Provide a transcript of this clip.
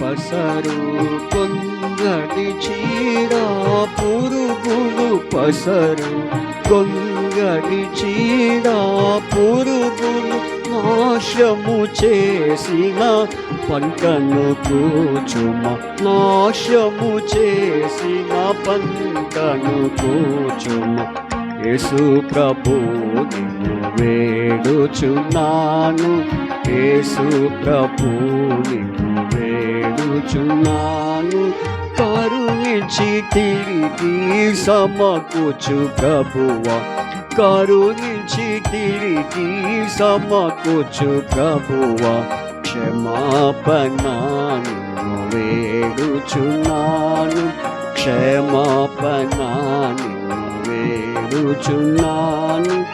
పసరు కొంగటి చీడ పురుగులు పసరు. కొంగటి చీడ పురుగులు నాశము చేసిన పంటను కూచుమ. నాశము చేసిన పంటను కూచుమ. యేసు ప్రభు నిన్ను వేడుచున్నాను. యేసు ప్రభు నిన్ను వేడుచున్నాను కరుణించి తిరిగి సమకూచు ప్రభువా. కరుణించి తిరిగి సమకూచు ప్రభువా. క్షమాపణ వేడుచున్నాను. క్షమాపణ వేడుచున్నాను.